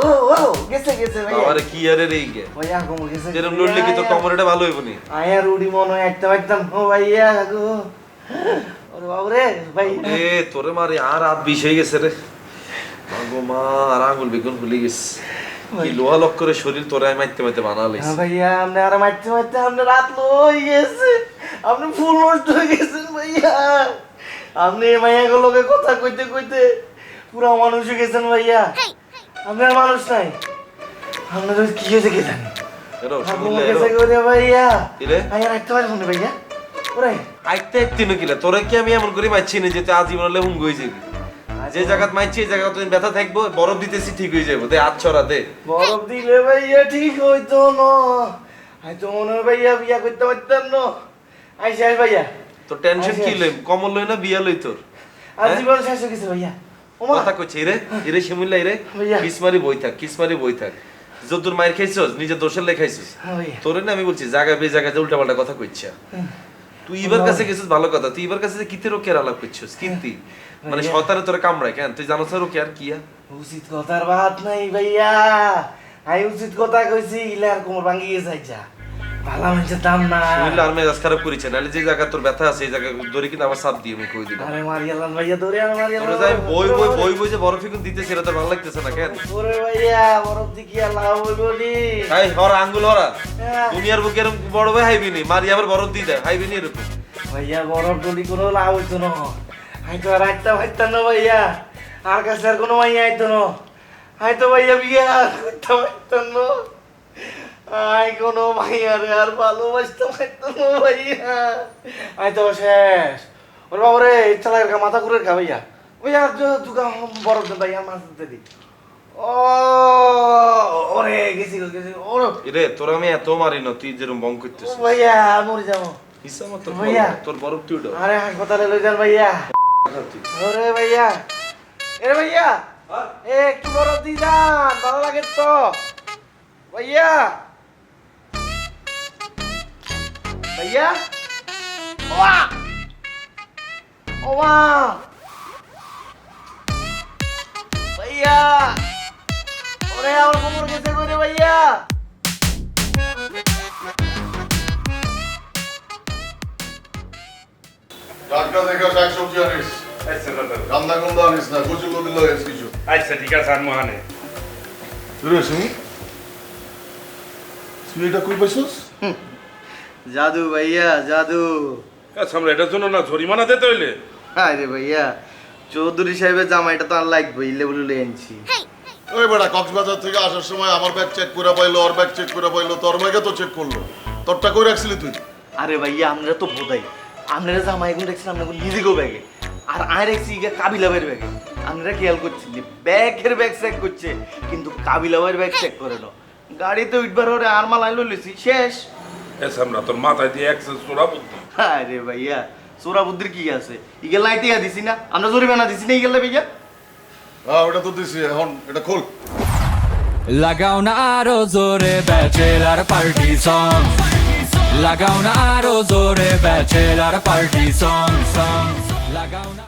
ও ও গেছে গেছে ভাইয়া বাবারে কি আরে রে গে ভাইয়া কমো গেছে যেরকম লড়লে কি তোর কমরটা ভালো হইব নি আয়া রুডি মনে হয় একটা একদম ও ভাইয়া গো ওরে বাবুরে ভাই এ তোরে মারে আর রাত বিষ হয়ে গেছে রে মাগো মা আর আঙ্গুল বেগুন খুলে গেছে কি লোহা লক করে শরীর তোরে আমি মাইতে মাইতে হ্যাঁ ভাইয়া আপনি আর মারতে মারতে আপনি রাত লই গেছে আপনি ফুল নষ্ট হয়ে গেছেন ভাইয়া আপনি মাইয়া গুলোকে কথা কইতে কইতে পুরা মানুষ হয়ে গেছেন ভাইয়া। আপনি আর মানুষ নাই। আপনার কি হয়েছে কে জানি? ভাইয়া। ভাইয়া রাখতে ভাইয়া। ওরে। আইতে একদিন কিলা তোরে কি আমি এমন করে মাইছি না যে আজীবন হলে হুঙ্গ হয়ে যাবি? যে জায়গাত মাইছি এই জায়গা তুই ব্যথা থাকব বরফ দিতেছি ঠিক হয়ে যাব। দে বরফ দিলে ভাইয়া ঠিক হইতো না। হয়তো মনে হয় ভাইয়া বিয়া করতে পারতাম না। আইসা আই ভাইয়া। টেনশন। কি কমল লই না বিয়া লই তোর? আর হ্যাঁ? শেষ হয়ে গেছে ভাইয়া। কথা কইছে রে এরে শিমুল্লা রে কিসমারি বই থাক কিসমারি বই থাক। যদুর মায়ের খাইছস নিজে দোষের লে খাইছস। হ্যাঁ তোরে না আমি বলছি জায়গা বে জায়গা উল্টা পাল্টা কথা কইছা। তুই এবার কাছে গেছিস ভালো কথা। তুই এবার কাছে কিতে রোকের আলাপ করছিস কিন্তি? মানে ভাইয়া। শয়তানে তোরে কামড়ায় কেন? তুই জানোস রোকে আর কিয়া উচিত কথার বাত নাই ভাইয়া। আমি উচিত কথা কইছি ইলে আর কোমর ভাঙ্গি গেছে আইছা ভালো মানুষের দাম না। আর মেজাজ খারাপ করেছে নাহলে যে জায়গা তোর ব্যথা আছে এই জায়গা ধরে কিন্তু আমার সাপ দিয়ে আমি কই দিলাম। আরে মারিয়ালাম ভাইয়া দৌড়ে আর তোরে মারিয়ালাম যাই বই বই বই বই যে বরফ ফিকুন দিতে সেটা ভালো লাগতেছে না কেন? ওরে ভাইয়া বরফ আল্লাহ বলি হরা আঙ্গুল হরা। হ্যাঁ। দুনিয়ার বুকে এরকম বড় ভাই হাইবিনি মারি আবার বরফ দিয়ে দেয় হাইবিনি এরকম। ভাইয়া বরফ ডলি কোনো লাভ হইতো না আমি তো আর একটা ভাইতাম না ভাইয়া। আর কাছে আর কোনো মাইয়া আইতো না। আমি তো ভাইয়া বিয়া করতে পারতাম না। আই কোনো মাইয়ারে আর ভালোবাসতে পারতাম ভাইয়া। আমি তো শেষ। ওরে বাবরে ইচ্ছা লাগে মাথা ঘুরে খা ভাইয়া। ভাইয়া দুকা বরফ দেন ভাইয়া মাছ দিতে দি ও ওরে গেছি গেছি ওরে। এরে তোর আমি এত মারি না তুই যেরকম বং করতেছিস। ভাইয়া মরে যাব। ইচ্ছা মতো ভাইয়া। তোর বরফ তুই আরে হাসপাতালে লই যান ভাইয়া। ওরে ভাইয়া। এ ভাইয়া। এ একটু বরফ দি যান ভালো লাগে তো। ভাইয়া। ভাইয়া? ওয়া! ওমা ভাইয়া! ওরে আমার কোমর গেছে করে ভাইয়া? টাটকা দেখা শাক সবজি আনিস। আচ্ছা দাদা কান্দা কুন্দা আনিস না কচু কচু লইস কিছু। আচ্ছা ঠিক আছে আর মহানে রে শুনি তুই এটা কই পাইছস? জাদু ভাইয়া জাদু। আমরা এটার জন্য না জরিমানা দিতে হইলে? আরে ভাইয়া চৌধুরী সাহেবের জামাইটা তো আর লাগবে ইলে বলে আনছি ওই বেটা কক্সবাজার থেকে আসার সময় আমার ব্যাগ চেক করে পাইলো ওর ব্যাগ চেক করে পাইলো তোর ব্যাগে তো চেক করল। তোরটা কই রাখছিলি তুই? আরে ভাইয়া আমরা তো বোধাই। আপনারা জামাই গুলো দেখছেন আপনার নিজেকেও ব্যাগে আর আয় রাখছি ইগে কাবিলাবের ব্যাগে আপনারা খেয়াল করছেন যে ব্যাগের ব্যাগ চেক করছে কিন্তু কাবিলাবের ব্যাগ চেক করে না গাড়িতে উঠবার হরে আর মাল আইলো লিছি শেষ। আমরা তোর মাথায় দিয়ে একসেস চোরা বুদ্ধি আরে ভাইয়া সোরা বুদ্ধির কি আছে? ইগেল লাইটিয়া দিছি না আমরা জরিমানা দিছি না ইগেল ভাইয়া হ্যাঁ ওটা তো দিছি এখন এটা খোল। লাগাও না আরও জোরে ব্যাচেলার পার্টি সং লাগাও না আরও জোরে ব্যাচেলার পার্টি সং সং লাগাও না